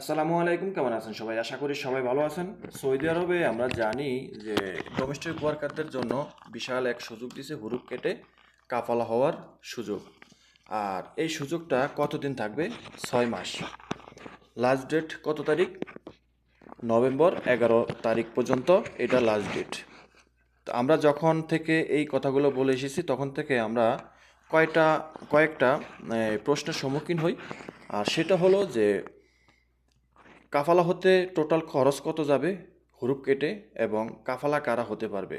আসসালামু আলাইকুম, কেমন আছেন সবাই? আশা করি সবাই ভালো আছেন। সৌদি আরবে আমরা জানি যে ডোমেস্টিক ওয়ার্কারদের জন্য বিশাল এক সুযোগ দিছে হুরুপ কেটে কাফালা হওয়ার সুযোগ। আর এই সুযোগটা কতদিন থাকবে? ছয় মাস। লাস্ট ডেট কত তারিখ? নভেম্বর এগারো তারিখ পর্যন্ত এটা লাস্ট ডেট তো আমরা যখন থেকে এই কথাগুলো বলে এসেছি, তখন থেকে আমরা কয়টা, কয়েকটা প্রশ্নের সম্মুখীন হই। আর সেটা হলো যে কাফালা হতে টোটাল খরচ কত যাবে? হুরুপ কেটে এবং কাফালা কারা হতে পারবে?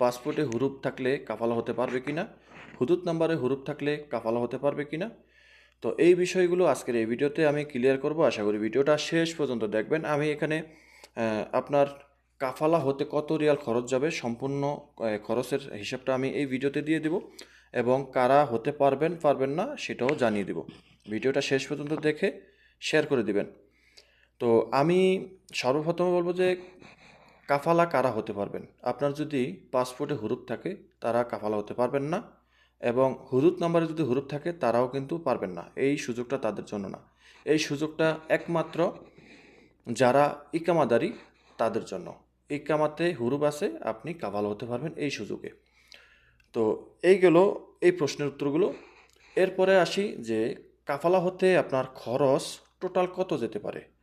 পাসপোর্টে হুরুপ থাকলে কাফালা হতে পারবে কি না হুদুদ নাম্বারে হুরুপ থাকলে কাফালা হতে পারবে কিনা? তো এই বিষয়গুলো আজকের এই ভিডিওতে আমি ক্লিয়ার করব। আশা করি ভিডিওটা শেষ পর্যন্ত দেখবেন। আমি এখানে আপনার কাফালা হতে কত রিয়াল খরচ যাবে সম্পূর্ণ খরচের হিসাবটা আমি এই ভিডিওতে দিয়ে দিব এবং কারা হতে পারবেন পারবেন না সেটাও জানিয়ে দিব। ভিডিওটা শেষ পর্যন্ত দেখে শেয়ার করে দিবেন। তো আমি সর্বপ্রথমে বলব যে কাফালা কারা হতে পারবেন? আপনার যদি পাসপোর্টে হুরুপ থাকে, তারা কাফালা হতে পারবেন না এবং হুরুপ নাম্বারে যদি হুরুপ থাকে, তারাও কিন্তু পারবেন না। এই সুযোগটা তাদের জন্য না। এই সুযোগটা একমাত্র যারা ইকামাদারি, তাদের জন্য। ইকামাতে হুরুপ আছে, আপনি কাফালা হতে পারবেন এই সুযোগে। তো এই গেল এই প্রশ্নের উত্তরগুলো। এরপরে আসি যে কাফালা হতে আপনার খরচ টোটাল কত যেতে পারে?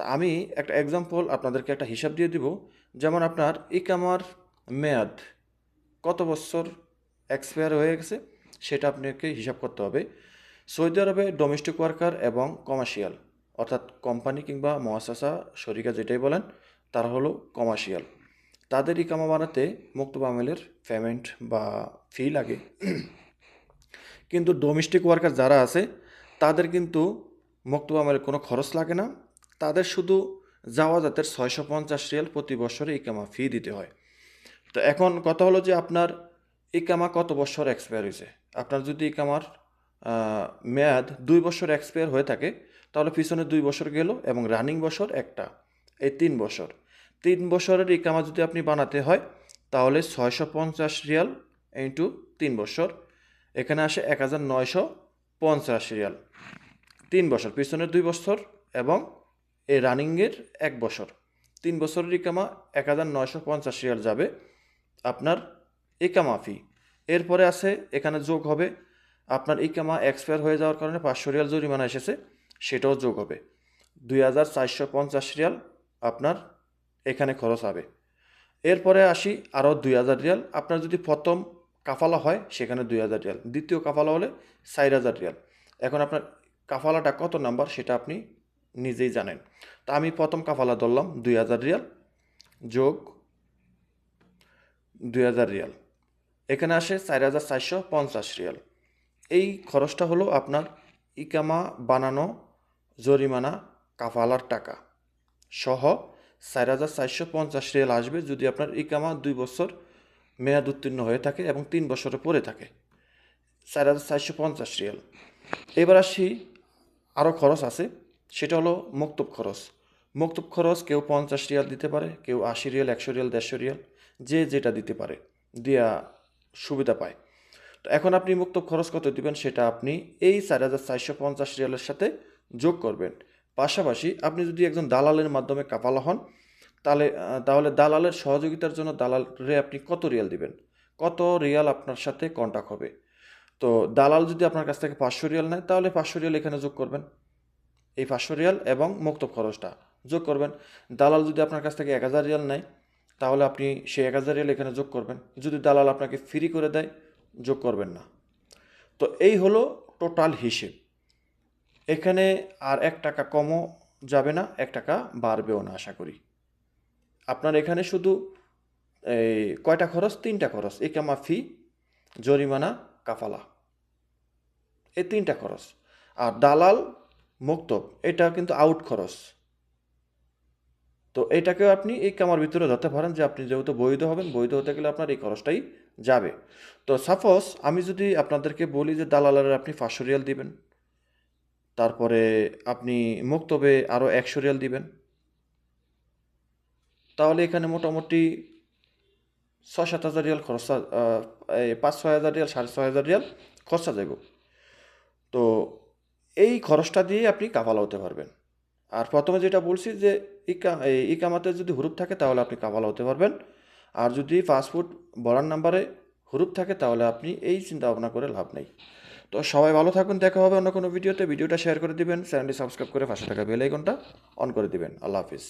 তা আমি একটা এক্সাম্পল আপনাদেরকে একটা হিসাব দিয়ে দিব। যেমন আপনার ইকামার মেয়াদ কত বছর এক্সপায়ার হয়ে গেছে সেটা আপনাকে হিসাব করতে হবে। সৌদি আরবে ডোমেস্টিক ওয়ার্কার এবং কমার্শিয়াল অর্থাৎ কোম্পানি কিংবা মহাশাসা শরিকা যেটাই বলেন, তারা হলো কমার্শিয়াল তাদের ইকামা বানাতে মুক্তব আমেলের পেমেন্ট বা ফি লাগে। কিন্তু ডোমেস্টিক ওয়ার্কার যারা আছে, তাদের কিন্তু মুক্তব আমেলের কোনো খরচ লাগে না। তাদের শুধু যাওয়া জাতের ছয়শো পঞ্চাশ রিয়াল প্রতি বছরে ইকামা ফি দিতে হয়। তো এখন কথা হলো যে আপনার ইকামা কত বছর এক্সপায়ার হয়েছে? আপনার যদি ইকামার মেয়াদ দুই বছর এক্সপায়ার হয়ে থাকে, তাহলে পিছনে দুই বছর গেল এবং রানিং বছর একটা, এই তিন বছর। তিন বছরের ইকামা যদি আপনি বানাতে হয়, তাহলে ছয়শো পঞ্চাশ রিয়াল ইন্টু তিন বছর, এখানে আসে এক হাজার নয়শো পঞ্চাশ রিয়াল। তিন বছর পিছনের দুই বছর এবং এই রানিংয়ের এক বছর। তিন বছরের ইকামা এক হাজার নয়শো পঞ্চাশ রিয়াল যাবে আপনার ইকামা ফি। এরপরে আছে, এখানে যোগ হবে। আপনার ইকামা এক্সপায়ার হয়ে যাওয়ার কারণে পাঁচশো রিয়াল জরিমানা এসেছে, সেটাও যোগ হবে। দুই হাজার চারশো পঞ্চাশ রিয়াল আপনার এখানে খরচ হবে। এরপরে আসি, আরও দুই হাজার রিয়াল। আপনার যদি প্রথম কাফালা হয়, সেখানে দুই হাজার রিয়াল। দ্বিতীয় কাফালা হলে চার হাজার রিয়াল। এখন আপনার কাফালাটা কত নাম্বার, সেটা আপনি নিজেই জানেন। তা আমি প্রথম কাফালা ধরলাম দুই হাজার রিয়াল যোগ দুই হাজার রিয়াল। এখানে আসে চার হাজার চারশো পঞ্চাশ রিয়াল। এই খরচটা হলো আপনার ইকামা বানানো জরিমানা কাফালার টাকা সহ চার হাজার চারশো পঞ্চাশ রিয়াল আসবে যদি আপনার ইকামা দুই বছর মেয়াদ উত্তীর্ণ হয়ে থাকে এবং তিন বছরে পরে থাকে। চার হাজার চারশো পঞ্চাশ রিয়াল। এবার আসি আরও খরচ আছে। সেটা হলো মক্তব খরচ। মক্তব খরচ কেউ পঞ্চাশ রিয়াল দিতে পারে, কেউ আশি রিয়াল, একশো রিয়াল, দেড়শো রিয়াল, যে যেটা দিতে পারে, দেয়া সুবিধা পায়। তো এখন আপনি মুক্তব খরচ কত দিবেন সেটা আপনি এই চার হাজার চারশো পঞ্চাশ রিয়ালের সাথে যোগ করবেন। পাশাপাশি আপনি যদি একজন দালালের মাধ্যমে কাপালা হন, তাহলে তাহলে দালালের সহযোগিতার জন্য দালালরে আপনি কত রিয়াল দিবেন? কত রিয়াল আপনার সাথে কন্টাক্ট হবে? তো দালাল যদি আপনার কাছ থেকে পাঁচশো রিয়াল নেয়, তাহলে পাঁচশো রিয়াল এখানে যোগ করবেন। এই পাঁচশো রিয়াল এবং মুক্ত খরচটা। যোগ করবেন। দালাল যদি আপনার কাছ থেকে এক হাজার রিয়াল নেয়, তাহলে আপনি সেই এক হাজার রিয়াল এখানে যোগ করবেন। যদি দালাল আপনাকে ফ্রি করে দেয়, যোগ করবেন না। তো এই হলো টোটাল হিসেব। এখানে আর এক টাকা কমও যাবে না, এক টাকা বাড়বেও না, আশা করি। আপনার এখানে শুধু এই কয়টা খরচ? তিনটা খরচ। একামা ফি, জরিমানা, কাফালা। এই তিনটা খরচ। আর দালাল মুক্তব, এটা কিন্তু আউট খরচ। তো এটাকেও আপনি এই কামার ভিতরে ধরতে পারেন যে আপনি যেহেতু বৈধ হবেন, বৈধ হতে গেলে আপনার এই খরচটাই যাবে। তো সাপোজ আমি যদি আপনাদেরকে বলি যে দালালের আপনি পাঁচশো রিয়াল দিবেন, তারপরে আপনি মুক্তবে আরও একশো রিয়াল দিবেন, তাহলে এখানে মোটামুটি ছয় সাত হাজার রিয়াল খরচা পাঁচ ছয় হাজার রিয়াল, সাড়ে ছয় হাজার রিয়াল খরচা যাব তো এই খরচটা দিয়ে আপনি কাফালা হতে পারবেন। আর প্রথমে যেটা বলছি যে ইকা ইকামাতে যদি হুরুপ থাকে তাহলে আপনি কাফালা হতে পারবেন। আর যদি পাসপোর্ট বলার নাম্বারে হুরুপ থাকে তাহলে আপনি এই চিন্তা ভাবনা করে লাভ নেই। তো সবাই ভালো থাকুন, দেখা হবে অন্য কোনো ভিডিওতে। ভিডিওটা শেয়ার করে দিবেন, চ্যানেলটি সাবস্ক্রাইব করে পাশে থাকা বেল আইকনটা অন করে দিবেন। আল্লাহ হাফিজ।